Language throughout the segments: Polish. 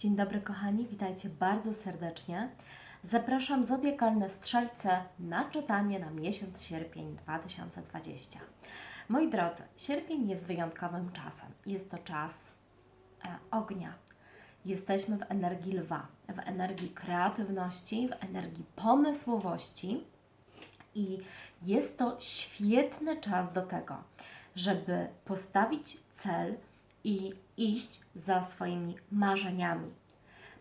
Dzień dobry kochani, witajcie bardzo serdecznie. Zapraszam zodiakalne strzelce na czytanie na miesiąc sierpień 2020. Moi drodzy, sierpień jest wyjątkowym czasem. Jest to czas e, ognia. Jesteśmy w energii lwa, w energii kreatywności, w energii pomysłowości i jest to świetny czas do tego, żeby postawić cel i iść za swoimi marzeniami.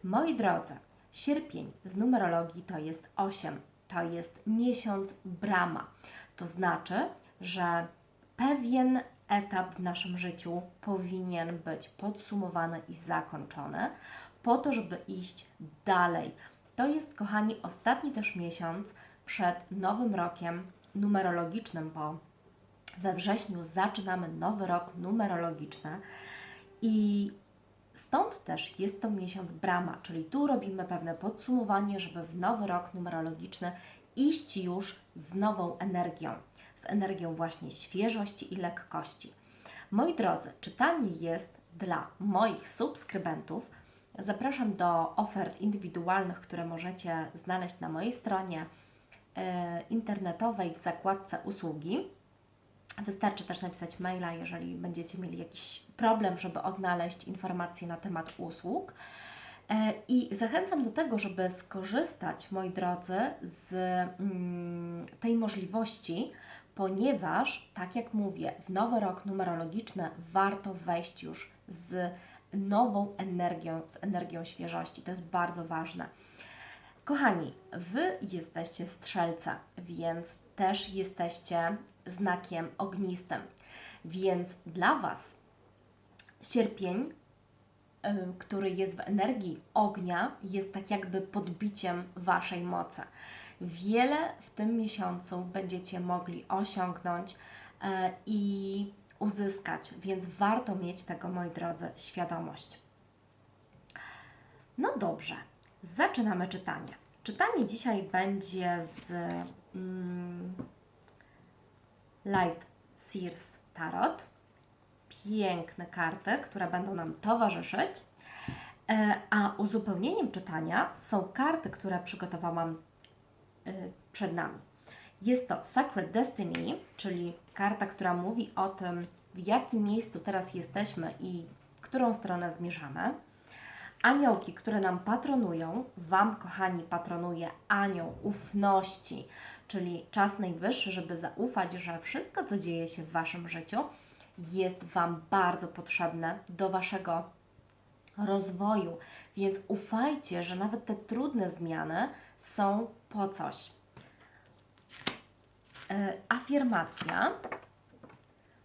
Moi drodzy, sierpień z numerologii to jest 8, to jest miesiąc brama. To znaczy, że pewien etap w naszym życiu powinien być podsumowany i zakończony, po to, żeby iść dalej. To jest, kochani, ostatni też miesiąc przed nowym rokiem numerologicznym, bo we wrześniu zaczynamy nowy rok numerologiczny i stąd też jest to miesiąc Brama, czyli tu robimy pewne podsumowanie, żeby w nowy rok numerologiczny iść już z nową energią, z energią właśnie świeżości i lekkości. Moi drodzy, czytanie jest dla moich subskrybentów. Zapraszam do ofert indywidualnych, które możecie znaleźć na mojej stronie e, internetowej w zakładce usługi. Wystarczy też napisać maila, jeżeli będziecie mieli jakiś problem, żeby odnaleźć informacje na temat usług. E, I zachęcam do tego, żeby skorzystać, moi drodzy, z mm, tej możliwości, ponieważ, tak jak mówię, w nowy rok numerologiczny warto wejść już z nową energią, z energią świeżości. To jest bardzo ważne. Kochani, Wy jesteście strzelce, więc też jesteście znakiem ognistym. Więc dla Was sierpień, y, który jest w energii ognia, jest tak jakby podbiciem Waszej mocy. Wiele w tym miesiącu będziecie mogli osiągnąć y, i uzyskać, więc warto mieć tego, moi drodzy, świadomość. No dobrze, zaczynamy czytanie. Czytanie dzisiaj będzie z mm, Light Sears Tarot. Piękne karty, które będą nam towarzyszyć. E, A uzupełnieniem czytania są karty, które przygotowałam e, przed nami. Jest to Sacred Destiny, czyli karta, która mówi o tym, w jakim miejscu teraz jesteśmy i w którą stronę zmierzamy. Aniołki, które nam patronują, Wam, kochani, patronuje anioł ufności, czyli czas najwyższy, żeby zaufać, że wszystko, co dzieje się w Waszym życiu, jest Wam bardzo potrzebne do Waszego rozwoju. Więc ufajcie, że nawet te trudne zmiany są po coś. E, afirmacja.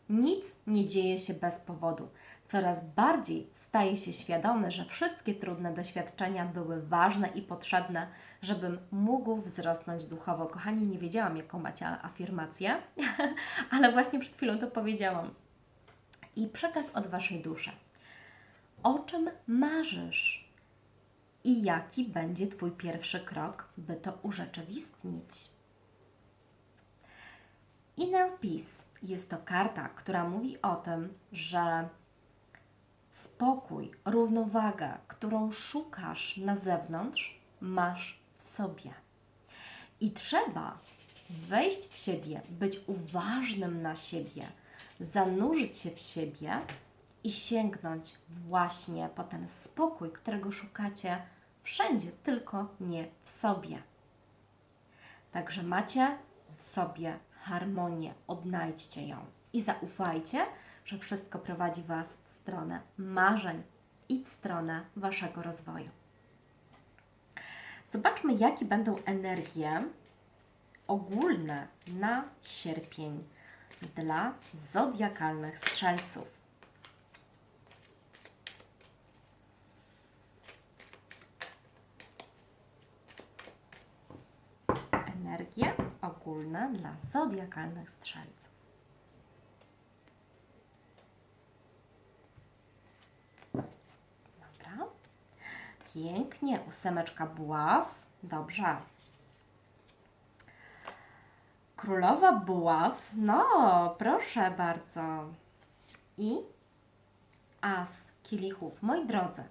Nic nie dzieje się bez powodu. Coraz bardziej staję się świadomy, że wszystkie trudne doświadczenia były ważne i potrzebne, żebym mógł wzrosnąć duchowo. Kochani, nie wiedziałam, jaką macie afirmację, ale właśnie przed chwilą to powiedziałam. I przekaz od Waszej duszy. O czym marzysz? I jaki będzie Twój pierwszy krok, by to urzeczywistnić? Inner Peace jest to karta, która mówi o tym, że spokój, równowaga, którą szukasz na zewnątrz, masz w sobie. I trzeba wejść w siebie, być uważnym na siebie, zanurzyć się w siebie i sięgnąć właśnie po ten spokój, którego szukacie wszędzie, tylko nie w sobie. Także macie w sobie harmonię, odnajdźcie ją i zaufajcie, że wszystko prowadzi Was w stronę marzeń i w stronę Waszego rozwoju. Zobaczmy, jakie będą energie ogólne na sierpień dla zodiakalnych strzelców. Energie ogólne dla zodiakalnych strzelców. Pięknie. Ósemeczka buław. Dobrze. Królowa buław. No, proszę bardzo. I as kielichów. Moi drodzy,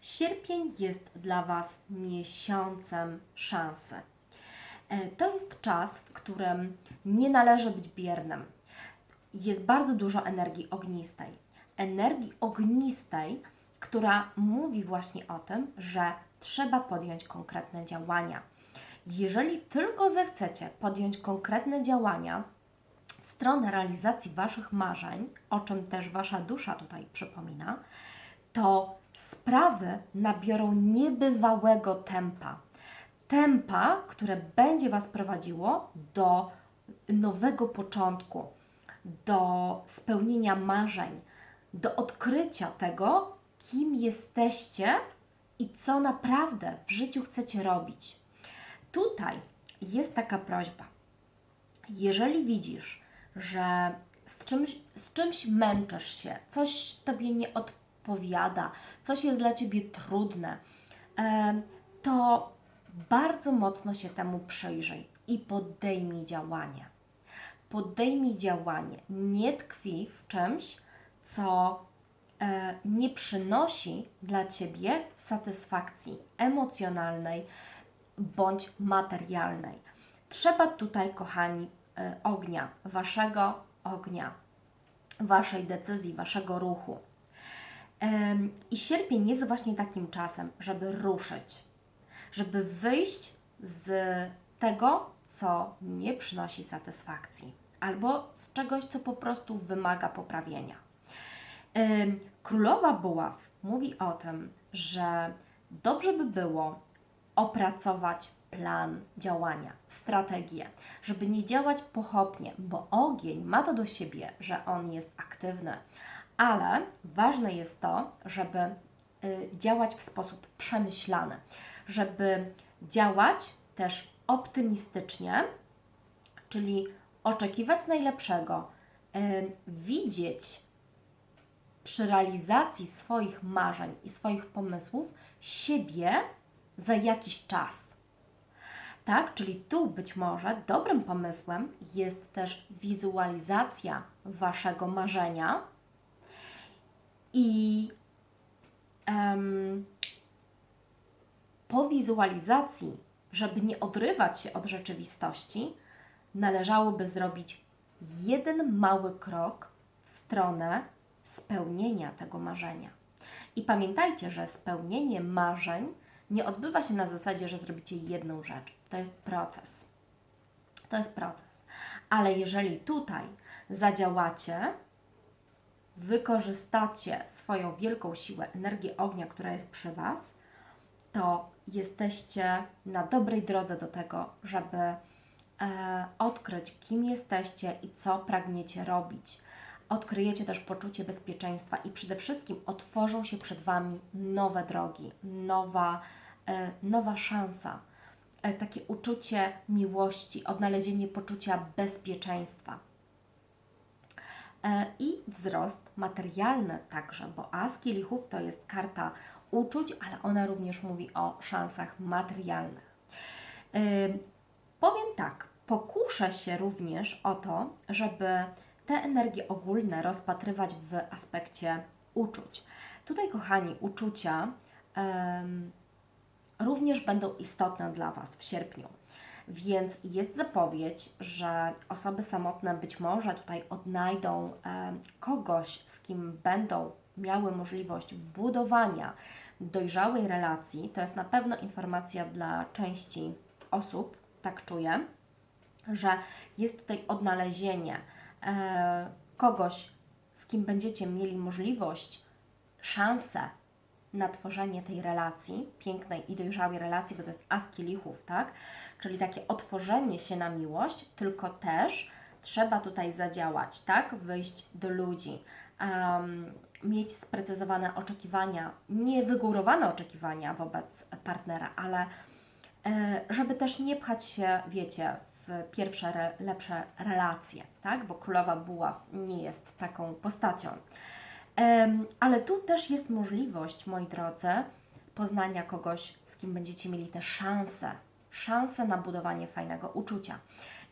Sierpień jest dla Was miesiącem szansy. E, To jest czas, w którym nie należy być biernym. Jest bardzo dużo energii ognistej. Energii ognistej, która mówi właśnie o tym, że trzeba podjąć konkretne działania. Jeżeli tylko zechcecie podjąć konkretne działania w stronę realizacji Waszych marzeń, o czym też Wasza dusza tutaj przypomina, to sprawy nabiorą niebywałego tempa. Tempa, które będzie Was prowadziło do nowego początku, do spełnienia marzeń, do odkrycia tego, kim jesteście i co naprawdę w życiu chcecie robić. Tutaj jest taka prośba. Jeżeli widzisz, że z czymś, z czymś męczysz się, coś Tobie nie odpowiada, coś jest dla Ciebie trudne, to bardzo mocno się temu przyjrzyj i podejmij działanie. Podejmij działanie. Nie tkwi w czymś, co nie przynosi dla Ciebie satysfakcji emocjonalnej bądź materialnej. Trzeba tutaj, kochani, e, ognia, Waszego ognia, Waszej decyzji, Waszego ruchu. Em, I sierpień jest właśnie takim czasem, żeby ruszyć, żeby wyjść z tego, co nie przynosi satysfakcji, albo z czegoś, co po prostu wymaga poprawienia. Królowa Buław mówi o tym, że dobrze by było opracować plan działania, strategię, żeby nie działać pochopnie, bo ogień ma to do siebie, że on jest aktywny, ale ważne jest to, żeby y, działać w sposób przemyślany, żeby działać też optymistycznie, czyli oczekiwać najlepszego, widzieć przy realizacji swoich marzeń i swoich pomysłów siebie za jakiś czas. Tak, czyli tu być może dobrym pomysłem jest też wizualizacja waszego marzenia i po wizualizacji, żeby nie odrywać się od rzeczywistości, należałoby zrobić jeden mały krok w stronę spełnienia tego marzenia. I pamiętajcie, że spełnienie marzeń nie odbywa się na zasadzie, że zrobicie jedną rzecz. To jest proces. To jest proces. Ale jeżeli tutaj zadziałacie, wykorzystacie swoją wielką siłę, energię ognia, która jest przy Was, to jesteście na dobrej drodze do tego, żeby e, odkryć, kim jesteście i co pragniecie robić. Odkryjecie też poczucie bezpieczeństwa i przede wszystkim otworzą się przed Wami nowe drogi, nowa, e, nowa szansa, e, takie uczucie miłości, odnalezienie poczucia bezpieczeństwa. E, I wzrost materialny także, bo As Kielichów to jest karta uczuć, ale ona również mówi o szansach materialnych. Powiem tak, pokuszę się również o to, żeby te energie ogólne rozpatrywać w aspekcie uczuć. Tutaj, kochani, uczucia em, również będą istotne dla Was w sierpniu. Więc jest zapowiedź, że osoby samotne być może tutaj odnajdą kogoś, z kim będą miały możliwość budowania dojrzałej relacji. To jest na pewno informacja dla części osób, tak czuję, że jest tutaj odnalezienie kogoś, z kim będziecie mieli możliwość, szansę na tworzenie tej relacji, pięknej i dojrzałej relacji, bo to jest as kielichów, tak? Czyli takie otworzenie się na miłość, tylko też trzeba tutaj zadziałać, tak? Wyjść do ludzi, em, mieć sprecyzowane oczekiwania, nie wygórowane oczekiwania wobec partnera, ale e, żeby też nie pchać się, wiecie, w pierwsze, re, lepsze relacje, tak? Bo królowa buław nie jest taką postacią. Ale tu też jest możliwość, moi drodzy, poznania kogoś, z kim będziecie mieli te szanse, szanse na budowanie fajnego uczucia.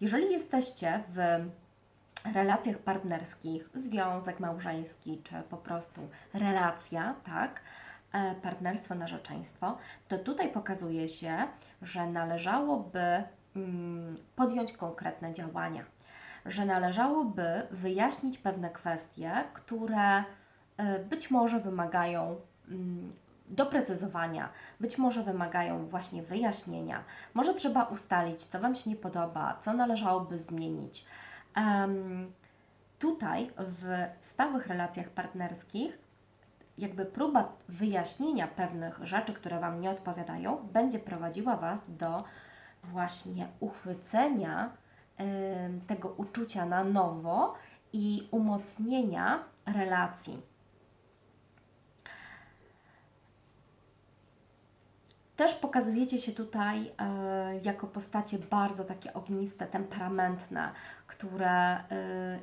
Jeżeli jesteście w relacjach partnerskich, związek małżeński, czy po prostu relacja, tak, e, partnerstwo, narzeczeństwo, to tutaj pokazuje się, że należałoby podjąć konkretne działania, że należałoby wyjaśnić pewne kwestie, które e, być może wymagają mm, doprecyzowania, być może wymagają właśnie wyjaśnienia. Może trzeba ustalić, co Wam się nie podoba, co należałoby zmienić. Tutaj w stałych relacjach partnerskich jakby próba wyjaśnienia pewnych rzeczy, które Wam nie odpowiadają, będzie prowadziła Was do właśnie uchwycenia tego uczucia na nowo i umocnienia relacji. Też pokazujecie się tutaj e, jako postacie bardzo takie ogniste, temperamentne, które e,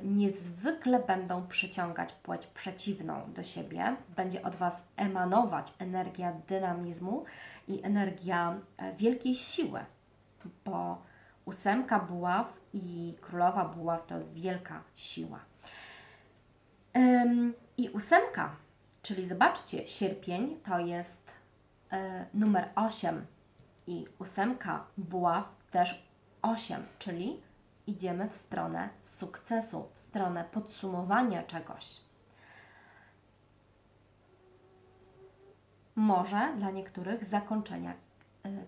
niezwykle będą przyciągać płeć przeciwną do siebie. Będzie od Was emanować energia dynamizmu i energia e, wielkiej siły, bo ósemka buław i królowa buław to jest wielka siła. Ym, I ósemka, czyli zobaczcie, sierpień to jest e, numer 8 i ósemka buław też 8, czyli idziemy w stronę sukcesu, w stronę podsumowania czegoś. Może dla niektórych zakończenia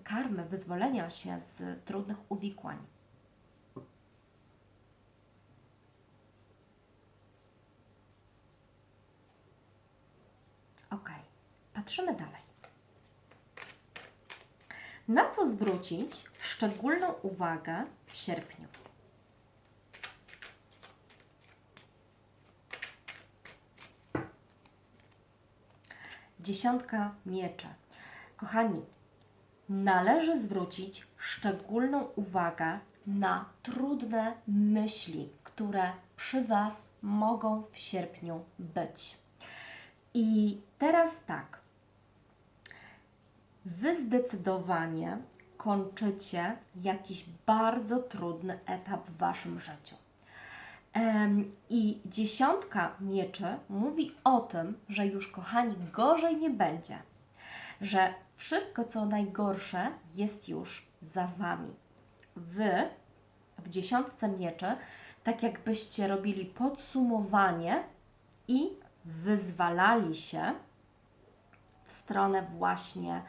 karmy, wyzwolenia się z trudnych uwikłań. Ok, patrzymy dalej. Na co zwrócić szczególną uwagę w sierpniu? Dziesiątka mieczy. Kochani, należy zwrócić szczególną uwagę na trudne myśli, które przy Was mogą w sierpniu być. I teraz tak. Wy zdecydowanie kończycie jakiś bardzo trudny etap w Waszym życiu. I dziesiątka mieczy mówi o tym, że już kochani gorzej nie będzie, że wszystko co najgorsze jest już za Wami. Wy w dziesiątce mieczy, tak jakbyście robili podsumowanie i wyzwalali się w stronę właśnie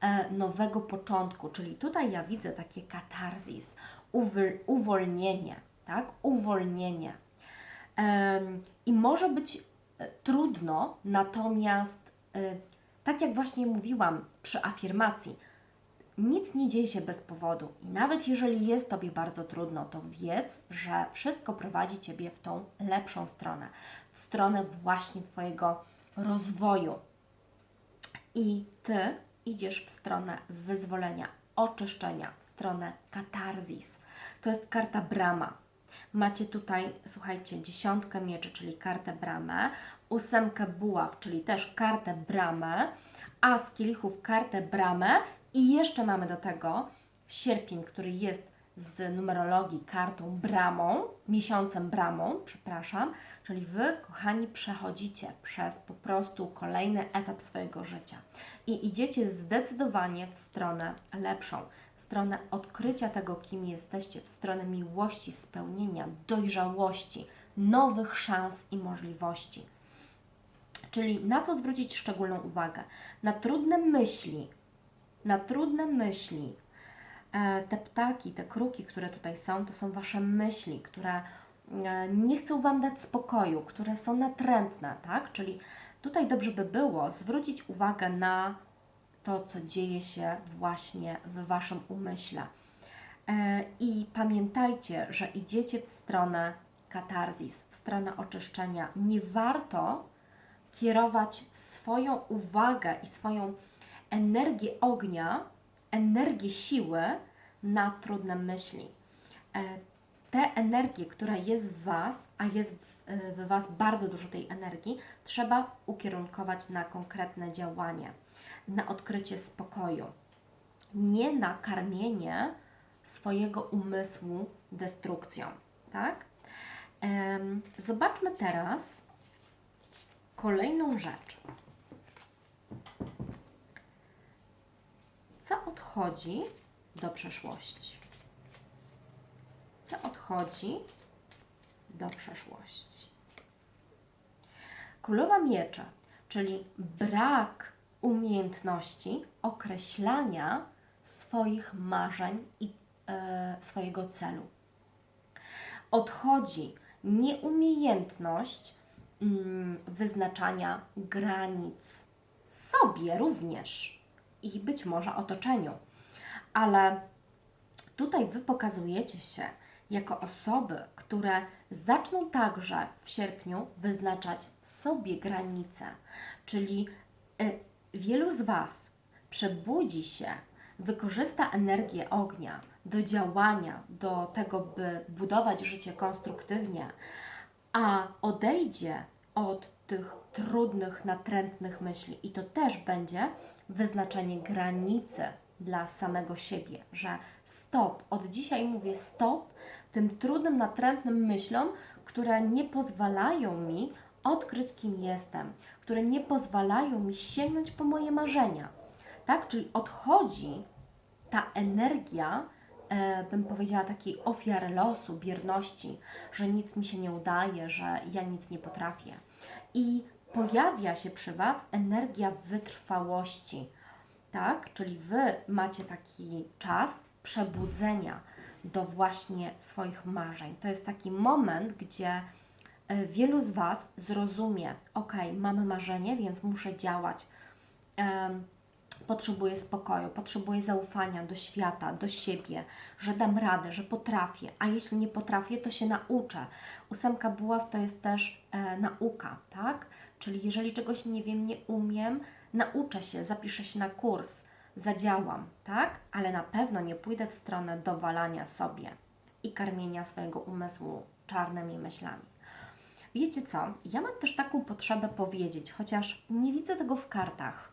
e, nowego początku, czyli tutaj ja widzę takie katarzis, uwolnienie, tak? Uwolnienie. I może być e, trudno, natomiast e, tak jak właśnie mówiłam przy afirmacji, nic nie dzieje się bez powodu. I nawet jeżeli jest Tobie bardzo trudno, to wiedz, że wszystko prowadzi Ciebie w tą lepszą stronę, w stronę właśnie Twojego rozwoju. I Ty idziesz w stronę wyzwolenia, oczyszczenia, w stronę katarzis. To jest karta brama. Macie tutaj, słuchajcie, dziesiątkę mieczy, czyli kartę bramę, ósemkę buław, czyli też kartę bramę, a z kielichów kartę bramę. I jeszcze mamy do tego sierpień, który jest z numerologii kartą bramą, miesiącem bramą, przepraszam, czyli Wy, kochani, przechodzicie przez po prostu kolejny etap swojego życia. I idziecie zdecydowanie w stronę lepszą, w stronę odkrycia tego, kim jesteście, w stronę miłości, spełnienia, dojrzałości, nowych szans i możliwości. Czyli na co zwrócić szczególną uwagę? Na trudne myśli, na trudne myśli. E, Te ptaki, te kruki, które tutaj są, to są Wasze myśli, które e, nie chcą Wam dać spokoju, które są natrętne, tak? Czyli tutaj dobrze by było zwrócić uwagę na to, co dzieje się właśnie w Waszym umyśle. E, I pamiętajcie, że idziecie w stronę katarzis, w stronę oczyszczenia. Nie warto kierować swoją uwagę i swoją energię ognia, energię siły na trudne myśli. E, Tę energię, która jest w Was, a jest w, e, w Was bardzo dużo tej energii, trzeba ukierunkować na konkretne działanie, na odkrycie spokoju, nie na karmienie swojego umysłu destrukcją, tak? Zobaczmy teraz kolejną rzecz. co odchodzi do przeszłości? Co odchodzi do przeszłości? Królowa miecze, czyli brak umiejętności określania swoich marzeń i e, swojego celu. Odchodzi nieumiejętność wyznaczania granic sobie również i być może otoczeniu. Ale tutaj Wy pokazujecie się jako osoby, które zaczną także w sierpniu wyznaczać sobie granice, czyli y, wielu z Was przebudzi się, wykorzysta energię ognia do działania, do tego, by budować życie konstruktywnie, a odejdzie od tych trudnych, natrętnych myśli. I to też będzie wyznaczenie granicy dla samego siebie, że stop, od dzisiaj mówię stop tym trudnym, natrętnym myślom, które nie pozwalają mi odkryć, kim jestem, które nie pozwalają mi sięgnąć po moje marzenia. Tak? Czyli odchodzi ta energia, bym powiedziała, takiej ofiary losu, bierności, że nic mi się nie udaje, że ja nic nie potrafię. I pojawia się przy Was energia wytrwałości, tak? Czyli Wy macie taki czas przebudzenia do właśnie swoich marzeń. To jest taki moment, gdzie e, wielu z Was zrozumie, ok, mamy marzenie, więc muszę działać. Em, potrzebuję spokoju, potrzebuję zaufania do świata, do siebie, że dam radę, że potrafię, a jeśli nie potrafię, to się nauczę. Ósemka buław to jest też e, nauka, tak? Czyli jeżeli czegoś nie wiem, nie umiem, nauczę się, zapiszę się na kurs, zadziałam, tak? Ale na pewno nie pójdę w stronę dowalania sobie i karmienia swojego umysłu czarnymi myślami. Wiecie co? Ja mam też taką potrzebę powiedzieć, chociaż nie widzę tego w kartach,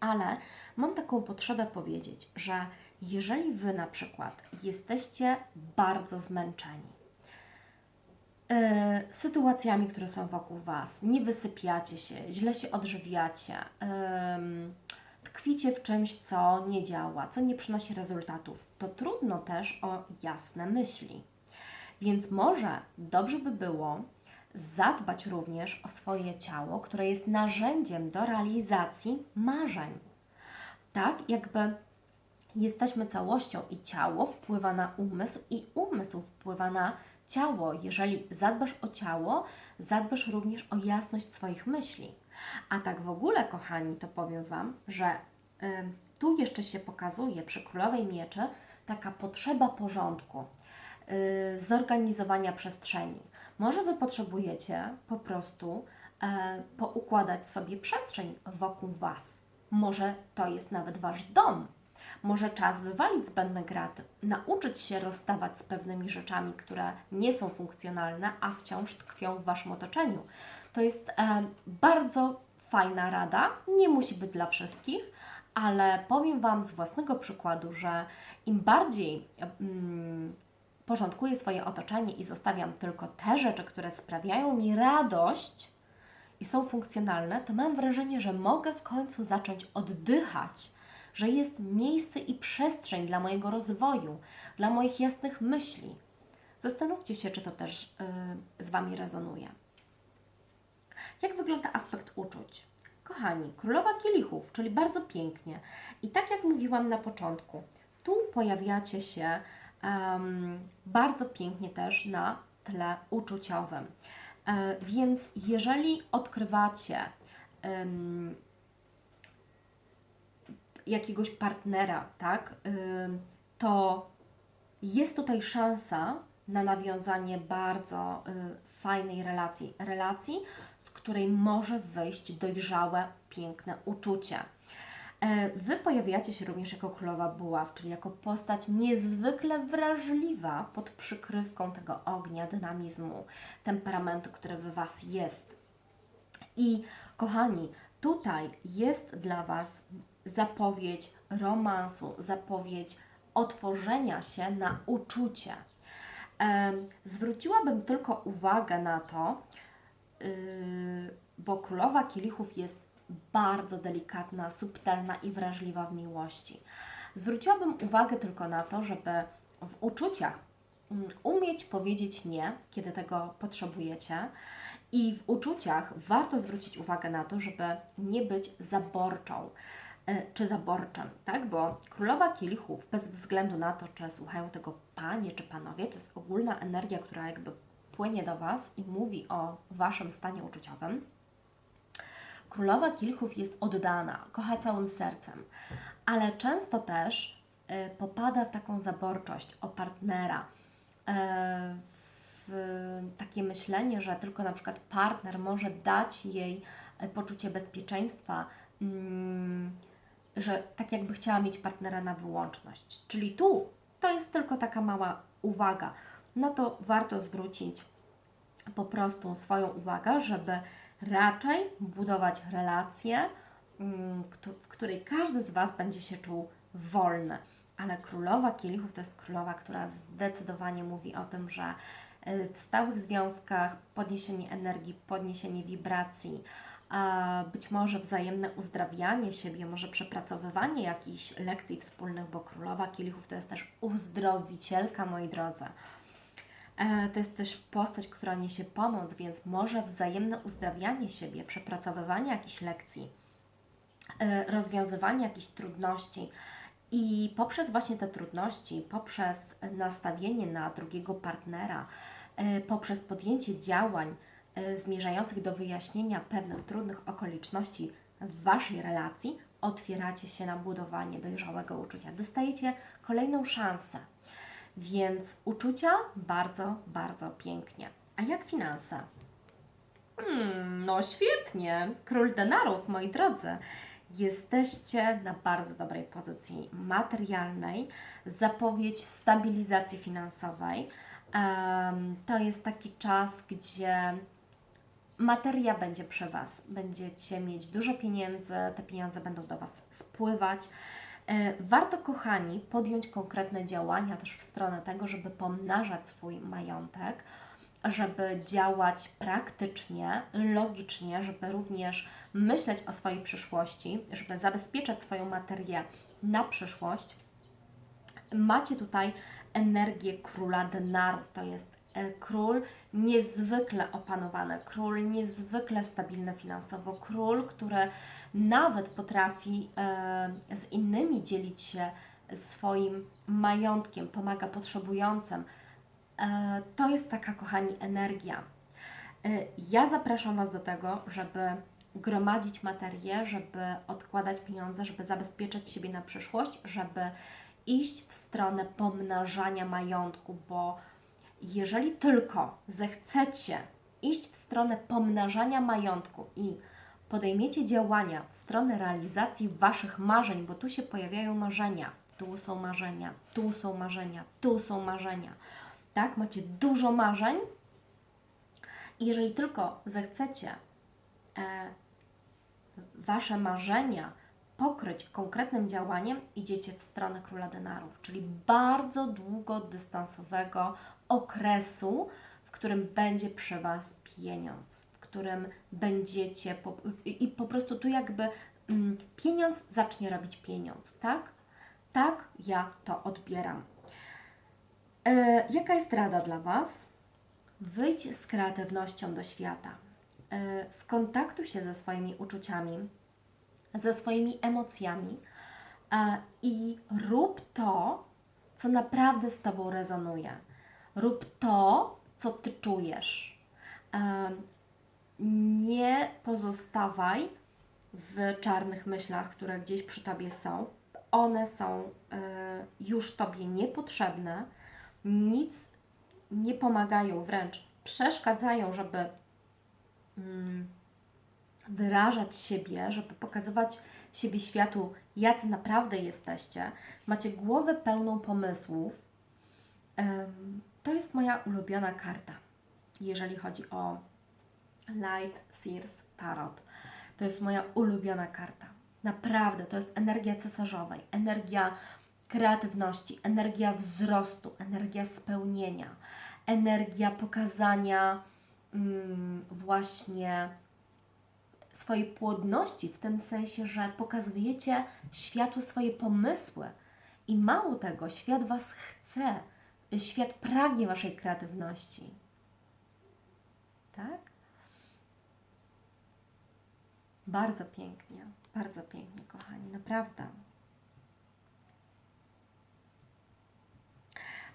ale mam taką potrzebę powiedzieć, że jeżeli Wy na przykład jesteście bardzo zmęczeni, e, sytuacjami, które są wokół Was, nie wysypiacie się, źle się odżywiacie, ym, tkwicie w czymś, co nie działa, co nie przynosi rezultatów, to trudno też o jasne myśli. Więc może dobrze by było zadbać również o swoje ciało, które jest narzędziem do realizacji marzeń. Tak, jakby jesteśmy całością i ciało wpływa na umysł i umysł wpływa na ciało. Jeżeli zadbasz o ciało, zadbasz również o jasność swoich myśli. A tak w ogóle, kochani, to powiem Wam, że y, tu jeszcze się pokazuje przy Królowej Mieczy taka potrzeba porządku, y, zorganizowania przestrzeni. Może Wy potrzebujecie po prostu e, poukładać sobie przestrzeń wokół Was. Może to jest nawet Wasz dom. Może czas wywalić zbędne graty, nauczyć się rozstawać z pewnymi rzeczami, które nie są funkcjonalne, a wciąż tkwią w Waszym otoczeniu. To jest e, bardzo fajna rada, nie musi być dla wszystkich, ale powiem Wam z własnego przykładu, że im bardziej mm, porządkuję swoje otoczenie i zostawiam tylko te rzeczy, które sprawiają mi radość i są funkcjonalne, to mam wrażenie, że mogę w końcu zacząć oddychać, że jest miejsce i przestrzeń dla mojego rozwoju, dla moich jasnych myśli. Zastanówcie się, czy to też yy, z Wami rezonuje. Jak wygląda aspekt uczuć? Kochani, królowa kielichów, czyli bardzo pięknie. I tak jak mówiłam na początku, tu pojawiacie się um, bardzo pięknie też na tle uczuciowym. E, więc jeżeli odkrywacie um, jakiegoś partnera, tak, ym, to jest tutaj szansa na nawiązanie bardzo y, fajnej relacji. Relacji, z której może wyjść dojrzałe, piękne uczucie. E, Wy pojawiacie się również jako królowa buław, czyli jako postać niezwykle wrażliwa pod przykrywką tego ognia, dynamizmu, temperamentu, który w Was jest. I kochani, tutaj jest dla Was zapowiedź romansu, zapowiedź otworzenia się na uczucie. E, zwróciłabym tylko uwagę na to, yy, bo królowa kielichów jest bardzo delikatna, subtelna i wrażliwa w miłości. Zwróciłabym uwagę tylko na to, żeby w uczuciach mm, umieć powiedzieć nie, kiedy tego potrzebujecie. I w uczuciach warto zwrócić uwagę na to, żeby nie być zaborczą e, czy zaborczem, tak? Bo królowa kielichów, bez względu na to, czy słuchają tego panie czy panowie, to jest ogólna energia, która jakby płynie do Was i mówi o Waszym stanie uczuciowym. Królowa kielichów jest oddana, kocha całym sercem, ale często też y, popada w taką zaborczość o partnera, y, w takie myślenie, że tylko na przykład partner może dać jej y, poczucie bezpieczeństwa, mm, że tak jakby chciała mieć partnera na wyłączność. Czyli tu to jest tylko taka mała uwaga. No to warto zwrócić po prostu swoją uwagę, żeby raczej budować relacje, mm, w której każdy z Was będzie się czuł wolny. Ale królowa kielichów to jest królowa, która zdecydowanie mówi o tym, że y, w stałych związkach podniesienie energii, podniesienie wibracji, być może wzajemne uzdrawianie siebie, może przepracowywanie jakichś lekcji wspólnych, bo królowa kielichów to jest też uzdrowicielka, moi drodzy. E, To jest też postać, która niesie pomoc, więc może wzajemne uzdrawianie siebie, przepracowywanie jakichś lekcji, e, rozwiązywanie jakichś trudności. I poprzez właśnie te trudności, poprzez nastawienie na drugiego partnera, e, poprzez podjęcie działań zmierzających do wyjaśnienia pewnych trudnych okoliczności w Waszej relacji, otwieracie się na budowanie dojrzałego uczucia. Dostajecie kolejną szansę. Więc uczucia bardzo, bardzo pięknie. A jak finanse? Hmm, no świetnie. Król denarów, moi drodzy. Jesteście na bardzo dobrej pozycji materialnej. Zapowiedź stabilizacji finansowej. Em, to jest taki czas, gdzie materia będzie przy Was. Będziecie mieć dużo pieniędzy, te pieniądze będą do Was spływać. E, Warto, kochani, podjąć konkretne działania też w stronę tego, żeby pomnażać swój majątek, żeby działać praktycznie, logicznie, żeby również myśleć o swojej przyszłości, żeby zabezpieczać swoją materię na przyszłość. Macie tutaj energię króla denarów. To jest król niezwykle opanowany, król niezwykle stabilny finansowo, król, który nawet potrafi e, z innymi dzielić się swoim majątkiem, pomaga potrzebującym. E, to jest taka, kochani, energia. E, Ja zapraszam Was do tego, żeby gromadzić materię, żeby odkładać pieniądze, żeby zabezpieczać siebie na przyszłość, żeby iść w stronę pomnażania majątku, bo jeżeli tylko zechcecie iść w stronę pomnażania majątku i podejmiecie działania w stronę realizacji Waszych marzeń, bo tu się pojawiają marzenia, tu są marzenia, tu są marzenia, tu są marzenia. Tak, macie dużo marzeń. Jeżeli tylko zechcecie e, Wasze marzenia pokryć konkretnym działaniem, idziecie w stronę króla denarów, czyli bardzo długodystansowego okresu, w którym będzie przy Was pieniądz, w którym będziecie po, i po prostu tu jakby mm, pieniądz zacznie robić pieniądz, tak? Tak ja to odbieram. E, jaka jest rada dla Was? Wyjdź z kreatywnością do świata. E, skontaktuj się ze swoimi uczuciami, ze swoimi emocjami e, i rób to, co naprawdę z Tobą rezonuje. Rób to, co Ty czujesz. E, nie pozostawaj w czarnych myślach, które gdzieś przy Tobie są. One są e, już Tobie niepotrzebne, nic nie pomagają, wręcz przeszkadzają, żeby mm, wyrażać siebie, żeby pokazywać siebie światu, jacy naprawdę jesteście. Macie głowę pełną pomysłów. To jest moja ulubiona karta, jeżeli chodzi o Light Sears Tarot. To jest moja ulubiona karta. Naprawdę, to jest energia cesarzowej, energia kreatywności, energia wzrostu, energia spełnienia, energia pokazania mm, właśnie swojej płodności w tym sensie, że pokazujecie światu swoje pomysły. I mało tego, świat Was chce, świat pragnie Waszej kreatywności. Tak? Bardzo pięknie, bardzo pięknie, kochani, naprawdę.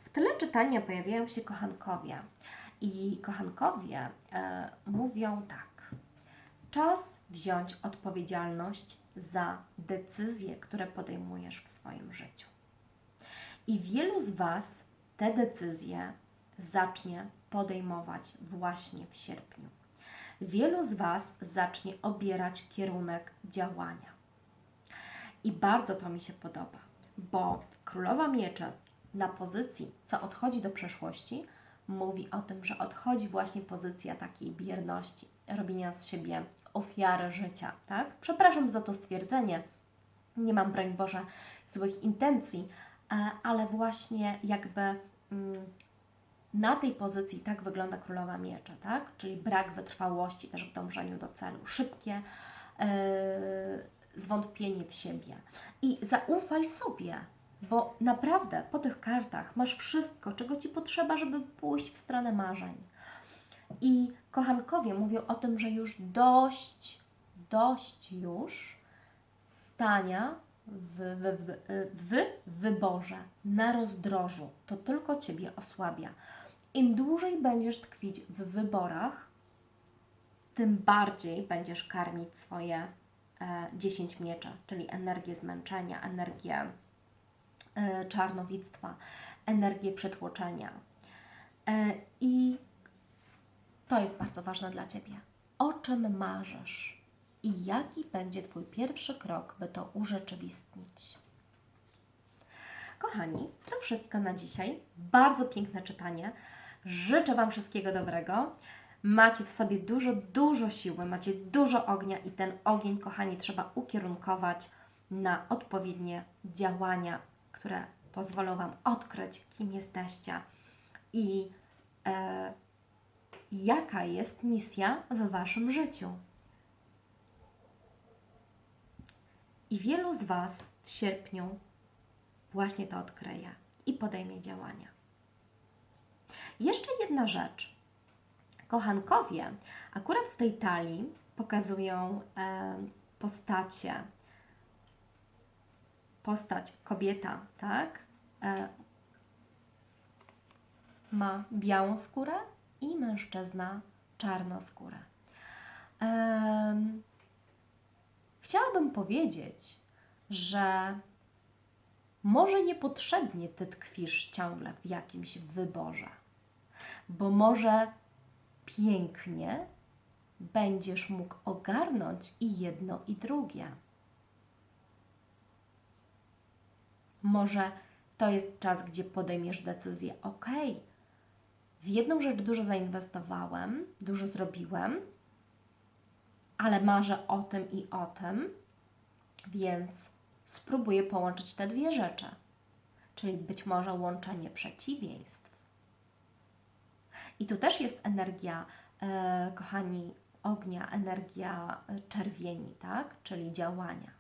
W tyle czytania pojawiają się kochankowie. I kochankowie e, mówią tak. Czas wziąć odpowiedzialność za decyzje, które podejmujesz w swoim życiu. I wielu z Was te decyzje zacznie podejmować właśnie w sierpniu. Wielu z Was zacznie obierać kierunek działania. I bardzo to mi się podoba, bo Królowa Miecze na pozycji, co odchodzi do przeszłości, mówi o tym, że odchodzi właśnie pozycja takiej bierności, robienia z siebie ofiary życia, tak? Przepraszam za to stwierdzenie, nie mam, broń Boże, złych intencji, e, ale właśnie jakby mm, na tej pozycji tak wygląda Królowa Miecze, tak? Czyli brak wytrwałości też w dążeniu do celu, szybkie yy, zwątpienie w siebie. I zaufaj sobie, bo naprawdę po tych kartach masz wszystko, czego Ci potrzeba, żeby pójść w stronę marzeń. I kochankowie mówią o tym, że już dość, dość już stania w, w, w, w wyborze, na rozdrożu. To tylko Ciebie osłabia. Im dłużej będziesz tkwić w wyborach, tym bardziej będziesz karmić swoje e, 10 mieczy, czyli energię zmęczenia, energię e, czarnowictwa, energię przytłoczenia. E, I to jest bardzo ważne dla Ciebie. O czym marzysz i jaki będzie Twój pierwszy krok, by to urzeczywistnić? Kochani, to wszystko na dzisiaj. Bardzo piękne czytanie. Życzę Wam wszystkiego dobrego. Macie w sobie dużo, dużo siły, macie dużo ognia i ten ogień, kochani, trzeba ukierunkować na odpowiednie działania, które pozwolą Wam odkryć, kim jesteście i e, jaka jest misja w Waszym życiu. I wielu z Was w sierpniu właśnie to odkryje i podejmie działania. Jeszcze jedna rzecz. Kochankowie akurat w tej talii pokazują e, postacie. Postać kobieta, tak? E, ma białą skórę i mężczyzna czarnoskórę. E, chciałabym powiedzieć, że może niepotrzebnie ty tkwisz ciągle w jakimś wyborze bo może pięknie będziesz mógł ogarnąć i jedno, i drugie. Może to jest czas, gdzie podejmiesz decyzję: OK, w jedną rzecz dużo zainwestowałem, dużo zrobiłem, ale marzę o tym i o tym, więc spróbuję połączyć te dwie rzeczy. Czyli być może łączenie przeciwieństw. I tu też jest energia, e, kochani, ognia, energia e, czerwieni, tak? Czyli działania.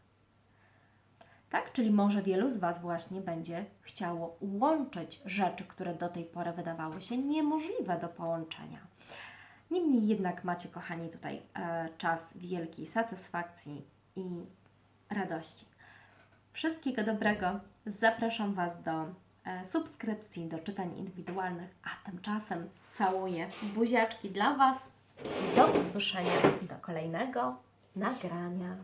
Tak? Czyli może wielu z Was właśnie będzie chciało łączyć rzeczy, które do tej pory wydawały się niemożliwe do połączenia. Niemniej jednak macie, kochani, tutaj e, czas wielkiej satysfakcji i radości. Wszystkiego dobrego. Zapraszam Was do e, subskrypcji, do czytań indywidualnych, a tymczasem całuję buziaczki dla Was. Do usłyszenia do kolejnego nagrania.